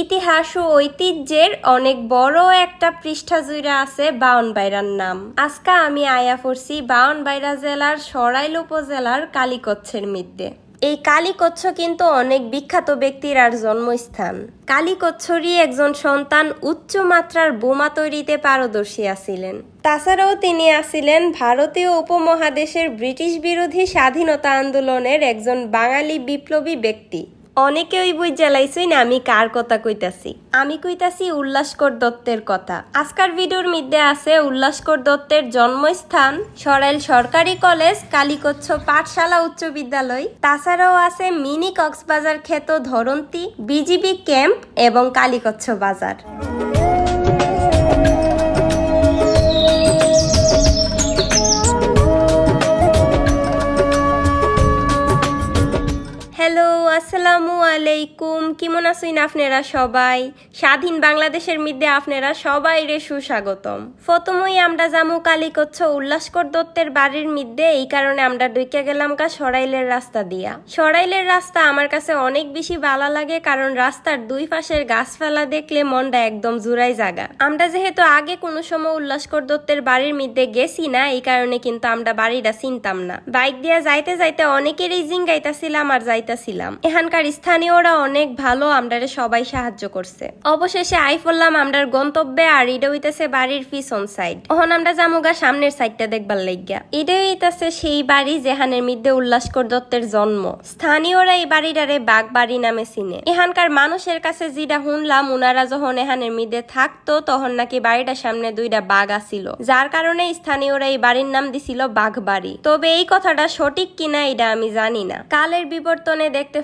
ইতিহাস ও ঐতিহ্যের অনেক বড় একটা পৃষ্ঠা জুড়ে আছে বাউনবাইরার নাম। আজকে আমি আয়া পড়ছি বাউনবাইরা জেলার সরাইল উপজেলার কালীকচ্ছের মধ্যে এই কালীকচ্ছ কিন্তু অনেক বিখ্যাত ব্যক্তির আর জন্মস্থান। কালীকচ্ছরই একজন সন্তান উচ্চ মাত্রার বোমা তৈরিতে পারদর্শী আছিলেন। তাছাড়াও তিনি আছিলেন ভারতীয় উপমহাদেশের ব্রিটিশ বিরোধী স্বাধীনতা আন্দোলনের একজন বাঙালি বিপ্লবী ব্যক্তি। অনেকে ওই বই জ্বালাইছই না আমি কার কথা কইতাছি। আমি কইতাছি উল্লাসকর দত্তের কথা। আজকার ভিডিওর মধ্যে আছে উল্লাসকর দত্তের জন্মস্থান সরাইল সরকারি কলেজ, কালীকচ্ছ পাঠশালা উচ্চ বিদ্যালয়। তাছাড়াও আছে মিনি কক্সবাজার খ্যাত ধরন্তি, বিজিবি ক্যাম্প এবং কালীকচ্ছ বাজার। আসসালামু আলাইকুম। কেমন আছেন আপনারা সবাই? স্বাধীন বাংলাদেশের মধ্যে আপনারা সবাই রে সুস্বাগতম। প্রথমই আমরা জামু কালীকচ্ছ উল্লাসকর দত্তের বাড়ির মধ্যে এই কারণে আমরা ডুইকে গেলাম কা সরাইলের রাস্তা দিয়া। সরাইলের রাস্তা আমার কাছে অনেক বেশি ভালো লাগে কারণ রাস্তার দুই পাশের গাছপালা দেখলে মনটা একদম জুড়াই জাগা। আমরা যেহেতু আগে কোনো সময় উল্লাসকর দত্তের বাড়ির মধ্যে গেছি না, এই কারণে কিন্তু আমরা বাড়িটা চিনতাম না। বাইক দিয়া যাইতে যাইতে অনেকেরই জিঙ্গাইতাছিলাম আর যাইতাছিলাম। এখানকার স্থানীয়রা অনেক ভালো, আমরারে সবাই সাহায্য করছে। অবশেষে আই পড়লাম আমরার গন্তব্যে আর ইডা হইতেছে বাড়ির পিছন সাইড ওহন আমরা জামুগা সামনের সাইডটা দেখবার লাগিয়া ইডা হইতাছে সেই বাড়ি যেখানের মধ্যে উল্লাসকর দত্তের জন্ম। স্থানীয়রা এই বাড়িটারে বাঘ বাড়ি নামে চিনে। এখানকার মানুষের কাছে যেটা শুনলাম, উনারা যখন এখানের মধ্যে থাকতো, তখন নাকি বাড়িটার সামনে দুইটা বাঘ আসিল যার কারণে স্থানীয়রা এই বাড়ির নাম দিছিল বাঘ বাড়ি তবে এই কথাটা সঠিক কিনা, এটা আমি জানি না। কালের বিবর্তনে দেখতে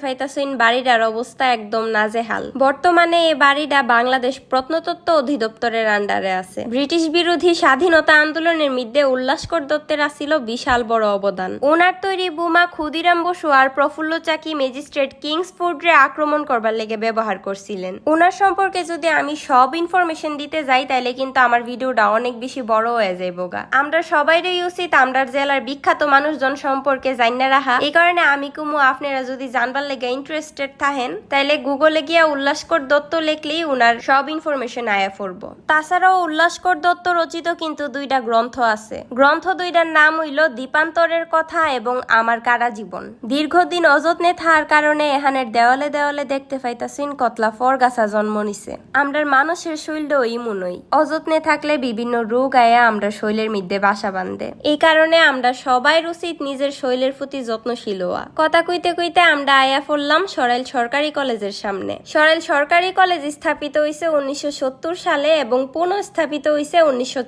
পাইতাছেন বাড়িটার অবস্থা একদম নাজেহাল। বর্তমানে এই বাড়িটা বাংলাদেশ প্রত্নতত্ত্ব অধিদপ্তরের আন্ডারে আছে। ব্রিটিশ বিরোধী স্বাধীনতা আন্দোলনের মধ্যে উল্লাসকর দত্তের আসিল বিশাল বড় অবদান। ওনার তৈরি বোমা ক্ষুদিরাম বসু আর প্রফুল্ল চাকি ম্যাজিস্ট্রেট কিংসফোর্ডে আক্রমণ করবার লেগে ব্যবহার করছিলেন। ওনার সম্পর্কে যদি আমি সব ইনফরমেশন দিতে যাই তাহলে কিন্তু আমার ভিডিওটা অনেক বেশি বড় হয়ে যাইব গা আমরা সবাইরই উচিত আমরা জেলার বিখ্যাত মানুষজন সম্পর্কে জানা রাখা এই কারণে আমি কুমু, আপনারা যদি জানবার লেগে ইন্টারেস্টেড থাকেন তাহলে গুগলে গিয়া উল্লাসকর দত্ত লিখলেই উনার সব ইনফরমেশন আয়া পড়ব। তাছাড়াও উল্লাসকর দত্ত রচিত কিন্তু দুইটা গ্রন্থ আছে। গ্রন্থ দুইটার নাম হইল দীপান্তরের কথা এবং আমার কারা জীবন। দীর্ঘদিন অযত্নে থাকার কারণে এখানের দেওয়ালে দেওয়ালে দেখতে পাইতাছিন কতলা ফরগাছা জন্ম নিছে। আমরার মানুষের শৈল ইমুনই অযত্নে থাকলে বিভিন্ন রোগ আয়া আমরা শৈলের মধ্যে বাসা বাঁধে। এই কারণে আমরা সবাই উচিত নিজের শৈলের প্রতি যত্নশীল হওয়া। কথা কইতে কইতে আমরা আয়া পড়লাম সরাইল সরকারি কলেজের সামনে। সরাইল সরকারি কলেজ স্থাপিত হয়েছে উনিশশো সত্তর সালে এবং পুনঃস্থাপিত হয়েছে উনিশশো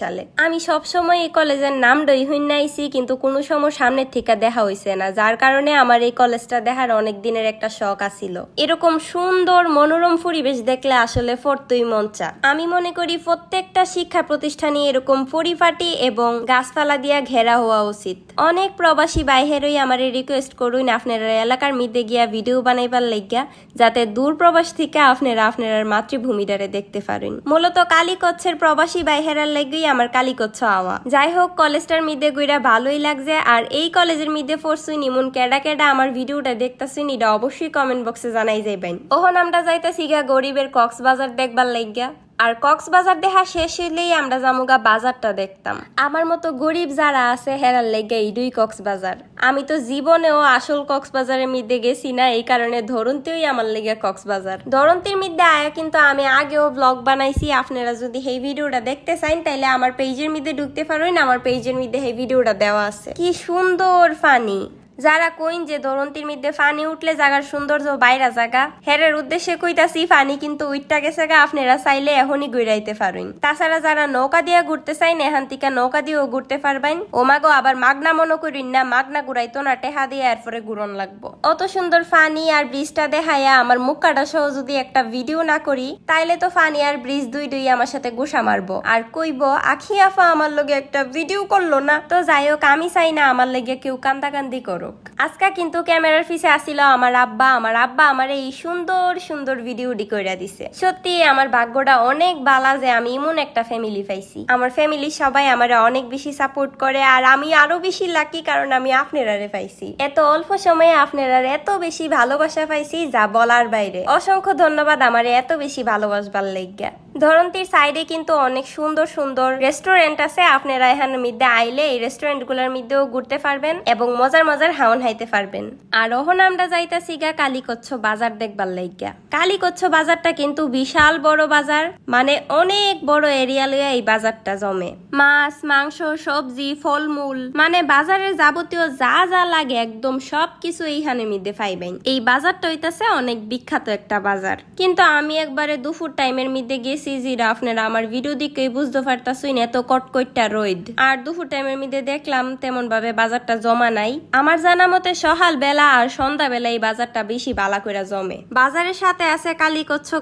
সালে। আমি সবসময় এই কলেজের নাম ডই হইনাইছি কিন্তু কোনো সময় সামনের থেকে দেখা হইছে না, যার কারণে আমার এই কলেজটা দেখার অনেক দিনের একটা শখ আছিল। এরকম সুন্দর মনোরম পরিবেশ দেখলে আসলে ফরতই মন চা। আমি মনে করি প্রত্যেকটা শিক্ষা প্রতিষ্ঠানই এরকম পরিপাটি এবং গাছপালা দিয়া ঘেরা হওয়া উচিত। অনেক প্রবাসী বাইহেরই আমার রিকোয়েস্ট করুন আপনারা এলাকার মিদে গিয়া ভিডিও বানাইবার লাগিয়া যাতে দূর প্রবাস থেকে আপনারা আপনার মাতৃভূমিটারে দেখতে পারেন। মূলত কালীকচ্ছের প্রবাসী বাইহেরার লাগেই আমার কালীকচ্ছ আওয়া। যাই হোক কলেজটার মিদে গুইরা ভালোই লাগছে, আর এই কলেজের মিদে ফোরসুই নিমুন কেডা কেডা আমার ভিডিওটা দেখতেছেন, এটা অবশ্যই কমেন্ট বক্সে জানাই যাইবেন। ওহন আমরা যাইতাছি গা গরিবের কক্সবাজার দেখবার লাগিয়া আর কক্সবাজার দেখা শেষ হইলেই আমরা জামুগা বাজারটা দেখতাম। আমার মতো গরিব যারা আছে, হেরার লেগে ইডুই কক্সবাজার। আমি তো জীবনেও আসল কক্সবাজারের মধ্যে গেছি না, এই কারণে ধরন্তেই আমার লেগে কক্সবাজার। ধরন্তির মধ্যে আয়া কিন্তু আমি আগেও ব্লগ বানাইছি, আপনারা যদি এই ভিডিওটা দেখতে চান তাহলে আমার পেজের মধ্যে ঢুকতে পারেন আমার পেজের মধ্যে এই ভিডিওটা দেওয়া আছে। কি সুন্দর ফানি যারা কইন যে ধরন্তির মধ্যে ফানি উঠলে জাগার সৌন্দর্য বাইরা জাগা। হেরের উদ্দেশ্যে কইতাছি, ফানি কিন্তু উইটটা গেছে গা, আপনারা চাইলে এখনই ঘুরাইতে পারেন। তাছাড়া যারা নৌকা দিয়া ঘুরতে চাইন এখান থেকে নৌকা দিয়েও ঘুরতে পারবেন। ও মাগো আবার মাগনা মনে করিন না, মাগনা ঘুরাইতো না, টেহা দিয়ে এরপরে ঘুরন লাগবো। অত সুন্দর ফানি আর ব্রিজটা দেখাইয়া আমার মুখ কাটা সহ যদি একটা ভিডিও না করি, তাইলে তো ফানি আর ব্রিজ দুই দুই আমার সাথে গোসা মারবো। আর কইব, আখি আফা আমার লগে একটা ভিডিও করল না, তো যাই হোক আমি চাই না আমার লেগে কেউ কান্দাকান্দি করো হোক। আজকা কিন্তু ক্যামেরার পিছে আসিল আমার আব্বা। আমার আব্বা আমার এই সুন্দর সুন্দর ভিডিও ডি কইরা দিছে। সত্যি আমার ভাগ্যটা অনেক বালা যে আমি এমন একটা ফ্যামিলি পাইছি। আমার ফ্যামিলি সবাই আমার অনেক বেশি সাপোর্ট করে আর আমি আরও বেশি লাকি কারণ আমি আপনারারে পাইছি। এত অল্প সময়ে আপনারার এত বেশি ভালোবাসা পাইছি যা বলার বাইরে। অসংখ্য ধন্যবাদ আমার এত বেশি ভালোবাসবার লেগা ধরন্তির সাইডে কিন্তু অনেক সুন্দর সুন্দর রেস্টুরেন্ট আছে। আপনারা এখানের মধ্যে আইলে এই রেস্টুরেন্টগুলোর মধ্যেও ঘুরতে পারবেন এবং মজার মজার হাউন হাইতে পারবেন। আর ওহন আমরা যাইতাছি গা কালীকচ্ছ বাজার দেখবার লাইগা। কালীকচ্ছ বাজারটা কিন্তু বিশাল বড় বাজার মানে অনেক বড় এরিয়া লইয়া এই বাজারটা জমে। মাছ, মাংস, সবজি, ফলমূল মানে বাজারের যাবতীয় যা যা লাগে একদম সব কিছু এইখানে মধ্যে পাইবেন। এই বাজারটা হইতাছে অনেক বিখ্যাত একটা বাজার। কিন্তু আমি একবারে দুপুর টাইমের মধ্যে গেছি জিরা আপনারা আমার ভিডিও দিকেই বুঝতে পারতাছুই এত কটকটটা রোদ। আর দুপুর টাইমের মধ্যে দেখলাম তেমন ভাবে বাজারটা জমা নাই। আমার জানা মতে সকাল বেলা আর সন্ধ্যা বেলা এই বাজারটা বেশি বালা জমে। বাজারের সাথে আছে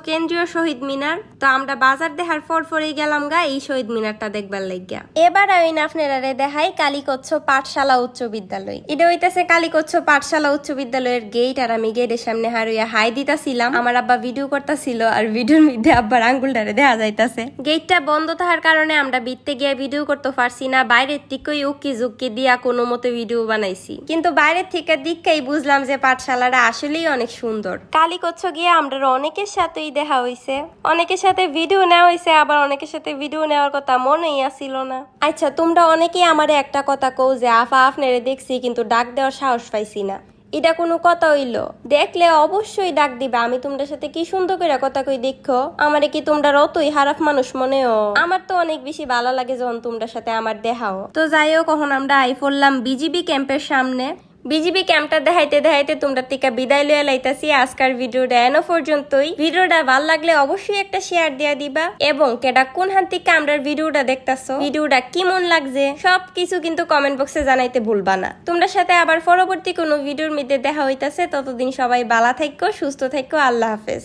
কেন্দ্রীয় শহীদ মিনার। তো আমরা বাজার দেখার গেলাম গা এই শহীদ মিনারটা দেখবার লাগিয়া এবার আমি আপনারা দেখাই কালীকচ্ছ পাঠশালা উচ্চ বিদ্যালয়। এটা হইতাছে কালীকচ্ছ পাঠশালা উচ্চ বিদ্যালয়ের গেট আর আমি গেটের সামনে হারুইয়া হাই দিতাছিলাম। আমার আব্বা ভিডিও করতেছিল আর ভিডিওর মধ্যে আব্বার আঙ্গুলটারে দেখা যাইতাছে। গেটটা বন্ধ থাকার কারণে আমরা বিত্তে গিয়ে ভিডিও করতে পারছি না, বাইরের থেকেই উকি জুকি দিয়া কোনো মতে ভিডিও বানাইছি। কিন্তু বাইরের থেকে দিকটাই বুঝলাম যে পাঠশালাটা আসলেই অনেক সুন্দর। কালীকচ্ছ গিয়ে আমরা অনেকের সাথেই দেখা হইছে। অনেকের সাথে ভিডিও নেওয়া হয়েছে আবার অনেকের সাথে ভিডিও নেওয়ার কথা মনেই আসিল না। আচ্ছা তোমরা অনেকেই আমারে একটা কথা কও যে, আফা আপনারে দেখছি কিন্তু ডাক দেওয়ার সাহস পাইছি না। এটা কোনো কথা হইল। দেখলে অবশ্যই ডাক দিবে, আমি তোমার সাথে কি সুন্দর করে কথা কই দেখো। আমারে কি তোমরা অতই হারাফ মানুষ মনেও আমার তো অনেক বেশি ভালো লাগে যখন তোমরা সাথে আমার দেখাও। তো যাই হোক কখন আমরা আই পড়লাম বিজিবি ক্যাম্পের সামনে বিজিবি ক্যাম্পটা দেখাইতে দেখাইতে তোমরা টিকা বিদায় লইয়া লাইতাছি। আজকার ভিডিওটা এনো পর্যন্তই। ভিডিওটা ভালো লাগলে অবশ্যই একটা শেয়ার দিয়া দিবা এবং কেডা কোন হান থেকে আমরা ভিডিওটা দেখতাছো, ভিডিওটা কি মন লাগছে সব কিছু কিন্তু কমেন্ট বক্সে জানাইতে ভুলবা না। তোমরা সাথে আবার পরবর্তী কোনো ভিডিওর মধ্যে দেখা হইতাছে। ততদিন সবাই বালা থাকো সুস্থ থাকো আল্লাহ হাফেজ।